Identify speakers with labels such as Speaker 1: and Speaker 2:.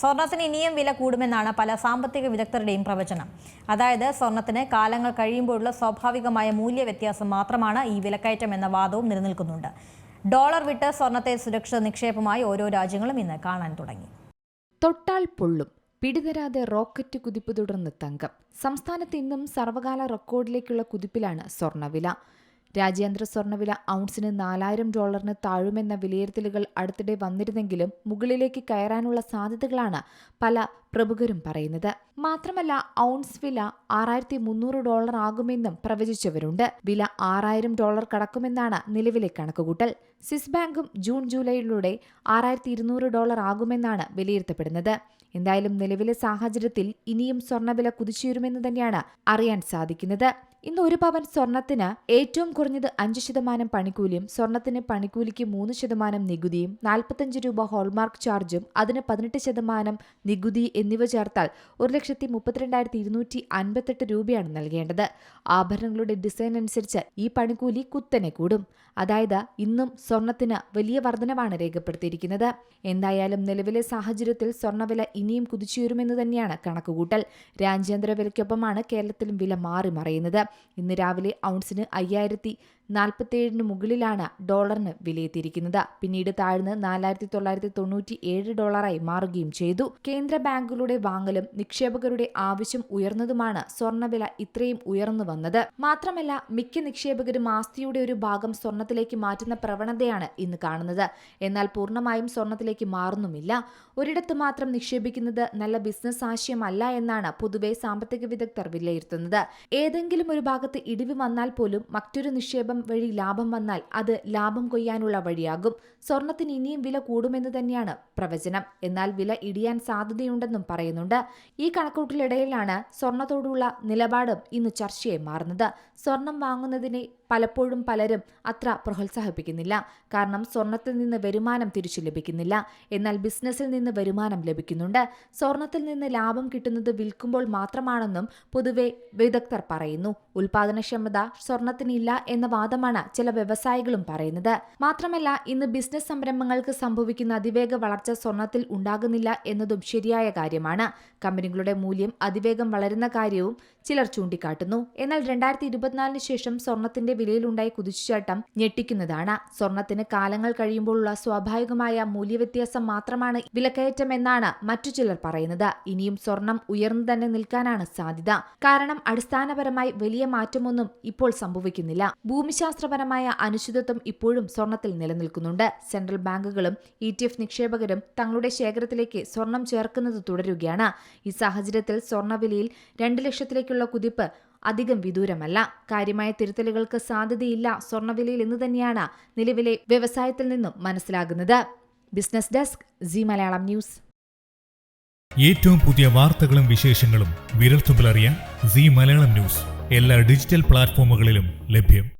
Speaker 1: സ്വർണത്തിന് ഇനിയും വില കൂടുമെന്നാണ് പല സാമ്പത്തിക വിദഗ്ധരുടെയും പ്രവചനം. അതായത് സ്വർണത്തിന് കാലങ്ങൾ കഴിയുമ്പോഴുള്ള സ്വാഭാവികമായ മൂല്യവ്യത്യാസം മാത്രമാണ് ഈ വിലക്കയറ്റം എന്ന വാദവും നിലനിൽക്കുന്നുണ്ട്. ഡോളർ വിട്ട് സ്വർണത്തെ സുരക്ഷിത നിക്ഷേപമായി ഓരോ രാജ്യങ്ങളും ഇന്ന് കാണാൻ തുടങ്ങി.
Speaker 2: തൊട്ടാൽ പൊള്ളും. പിടിതരാതെ റോക്കറ്റ് കുതിപ്പ് തുടർന്ന് തങ്കം. സംസ്ഥാനത്ത് ഇന്നും സർവകാല റെക്കോർഡിലേക്കുള്ള കുതിപ്പിലാണ് സ്വർണവില രാജ്യാന്തര സ്വർണവില ഔൺസിന് നാലായിരം ഡോളറിന് താഴുമെന്ന വിലയിരുത്തലുകൾ അടുത്തിടെ വന്നിരുന്നെങ്കിലും മുകളിലേക്ക് കയറാനുള്ള സാധ്യതകളാണ് പല പ്രമുഖരും പറയുന്നത്. മാത്രമല്ല ഔൺസ് വില ആറായിരത്തി മുന്നൂറ് ഡോളർ ആകുമെന്നും പ്രവചിച്ചവരുണ്ട്. വില ആറായിരം ഡോളർ കടക്കുമെന്നാണ് നിലവിലെ കണക്കുകൂട്ടൽ. സ്വിസ് ബാങ്കും ജൂൺ ജൂലൈയിലൂടെ ആറായിരത്തി ഇരുന്നൂറ് ഡോളർ ആകുമെന്നാണ് വിലയിരുത്തപ്പെടുന്നത്. എന്തായാലും നിലവിലെ സാഹചര്യത്തിൽ ഇനിയും സ്വർണവില കുതിച്ചുയരുമെന്ന് തന്നെയാണ് അറിയാൻ സാധിക്കുന്നത്. ഇന്ന് ഒരു പവൻ സ്വർണത്തിന് ഏറ്റവും കുറഞ്ഞത് അഞ്ച് ശതമാനം പണിക്കൂലിയും സ്വർണത്തിന് പണിക്കൂലിക്ക് മൂന്ന് ശതമാനം നികുതിയും നാൽപ്പത്തഞ്ച് രൂപ ഹോൾമാർക്ക് ചാർജും അതിന് പതിനെട്ട് ശതമാനം നികുതി എന്നിവ ചേർത്താൽ ഒരു ലക്ഷത്തി മുപ്പത്തിരണ്ടായിരത്തി ഇരുന്നൂറ്റി അൻപത്തെട്ട് രൂപയാണ് നൽകേണ്ടത്. ആഭരണങ്ങളുടെ ഡിസൈൻ അനുസരിച്ച് ഈ പണിക്കൂലി കുത്തനെ കൂടും. അതായത് ഇന്നും സ്വർണത്തിന് വലിയ വർധനവാണ് രേഖപ്പെടുത്തിയിരിക്കുന്നത്. എന്തായാലും നിലവിലെ സാഹചര്യത്തിൽ സ്വർണവില ഇനിയും കുതിച്ചുയരുമെന്ന് തന്നെയാണ് കണക്കുകൂട്ടൽ. രാജ്യാന്തര വിലയ്ക്കൊപ്പമാണ് കേരളത്തിലും വില മാറി മറയുന്നത് ഇന്ന് രാവിലെ ഔൺസിന് അയ്യായിരത്തി നാൽപ്പത്തിയേഴിന് മുകളിലാണ് ഡോളറിന് വിലയെത്തിയിരിക്കുന്നത്. പിന്നീട് താഴ്ന്ന് നാലായിരത്തി തൊള്ളായിരത്തി തൊണ്ണൂറ്റി ഏഴ് ഡോളറായി മാറുകയും ചെയ്തു. കേന്ദ്ര ബാങ്കുകളുടെ വാങ്ങലും നിക്ഷേപകരുടെ ആവശ്യം ഉയർന്നതുമാണ് സ്വർണവില ഇത്രയും ഉയർന്നു വന്നത്. മാത്രമല്ല മിക്ക നിക്ഷേപകരും ആസ്തിയുടെ ഒരു ഭാഗം സ്വർണത്തിലേക്ക് മാറ്റുന്ന പ്രവണതയാണ് ഇന്ന് കാണുന്നത്. എന്നാൽ പൂർണമായും സ്വർണത്തിലേക്ക് മാറുന്നുമില്ല. ഒരിടത്ത് മാത്രം നിക്ഷേപിക്കുന്നത് നല്ല ബിസിനസ് ആശയമല്ല എന്നാണ് പൊതുവെ സാമ്പത്തിക വിദഗ്ധർ വിലയിരുത്തുന്നത്. ഏതെങ്കിലും ഒരു ഭാഗത്ത് ഇടിവ് വന്നാൽ പോലും മറ്റൊരു നിക്ഷേപം വഴി ലാഭം വന്നാൽ അത് ലാഭം കൊയ്യാനുള്ള വഴിയാകും. സ്വർണത്തിന് ഇനിയും വില കൂടുമെന്ന് തന്നെയാണ് പ്രവചനം. എന്നാൽ വില ഇടിയാൻ സാധ്യതയുണ്ടെന്നും പറയുന്നുണ്ട്. ഈ കണക്കൂട്ടിലിടയിലാണ് സ്വർണത്തോടുള്ള നിലപാടും ഇന്ന് ചർച്ചയായി മാറുന്നത്. സ്വർണം വാങ്ങുന്നതിനെ പലപ്പോഴും പലരും അത്ര പ്രോത്സാഹിപ്പിക്കുന്നില്ല. കാരണം സ്വർണത്തിൽ നിന്ന് വരുമാനം തിരിച്ചു ലഭിക്കുന്നില്ല. എന്നാൽ ബിസിനസ്സിൽ നിന്ന് വരുമാനം ലഭിക്കുന്നുണ്ട്. സ്വർണത്തിൽ നിന്ന് ലാഭം കിട്ടുന്നത് വിൽക്കുമ്പോൾ മാത്രമാണെന്നും പൊതുവെ വിദഗ്ധർ പറയുന്നു. ഉൽപാദനക്ഷമത സ്വർണത്തിനില്ല എന്ന വാദമാണ് ചില വ്യവസായികളും പറയുന്നത്. മാത്രമല്ല ഇന്ന് ബിസിനസ് സംരംഭങ്ങൾക്ക് സംഭവിക്കുന്ന അതിവേഗ വളർച്ച സ്വർണത്തിൽ ഉണ്ടാകുന്നില്ല എന്നതും ശരിയായ കാര്യമാണ്. കമ്പനികളുടെ മൂല്യം അതിവേഗം വളരുന്ന കാര്യവും ചിലർ ചൂണ്ടിക്കാട്ടുന്നു. എന്നാൽ രണ്ടായിരത്തി ഇരുപത്തിനാലിന് ശേഷം സ്വർണത്തിന്റെ വിലയിലുണ്ടായ കുതിച്ചുചാട്ടം ഞെട്ടിക്കുന്നതാണ്. സ്വർണത്തിന് കാലങ്ങൾ കഴിയുമ്പോഴുള്ള സ്വാഭാവികമായ മൂല്യവ്യത്യാസം മാത്രമാണ് വിലക്കയറ്റം എന്നാണ് മറ്റു ചിലർ പറയുന്നത്. ഇനിയും സ്വർണം ഉയർന്നു തന്നെ നിൽക്കാനാണ് സാധ്യത. കാരണം അടിസ്ഥാനപരമായി വലിയ മാറ്റമൊന്നും ഇപ്പോൾ സംഭവിക്കുന്നില്ല. ഭൂമിശാസ്ത്രപരമായ അനിശ്ചിതത്വം ഇപ്പോഴും സ്വർണത്തിൽ നിലനിൽക്കുന്നുണ്ട്. സെൻട്രൽ ബാങ്കുകളും ഇ ടി എഫ് നിക്ഷേപകരും തങ്ങളുടെ ശേഖരത്തിലേക്ക് സ്വർണം ചേർക്കുന്നത് തുടരുകയാണ്. ഈ സാഹചര്യത്തിൽ സ്വർണവിലയിൽ രണ്ട് ലക്ഷത്തിലേക്കുള്ള കുതിപ്പ് അധികം വിദൂരമല്ല. കാര്യമായ തിരുത്തലുകൾക്ക് സാധ്യതയില്ല. സ്വർണവിലയിൽ എന്ന് തന്നെയാണ് നിലവിലെ വ്യവസായത്തിൽ നിന്നും മനസ്സിലാകുന്നത്. Business desk Zee Malayalam news
Speaker 3: ഏറ്റവും പുതിയ വാർത്തകളും വിശേഷങ്ങളും വിരൽത്തുമ്പിലറിയാൻ സി മലയാളം ന്യൂസ് എല്ലാ ഡിജിറ്റൽ പ്ലാറ്റ്ഫോമുകളിലും ലഭ്യം.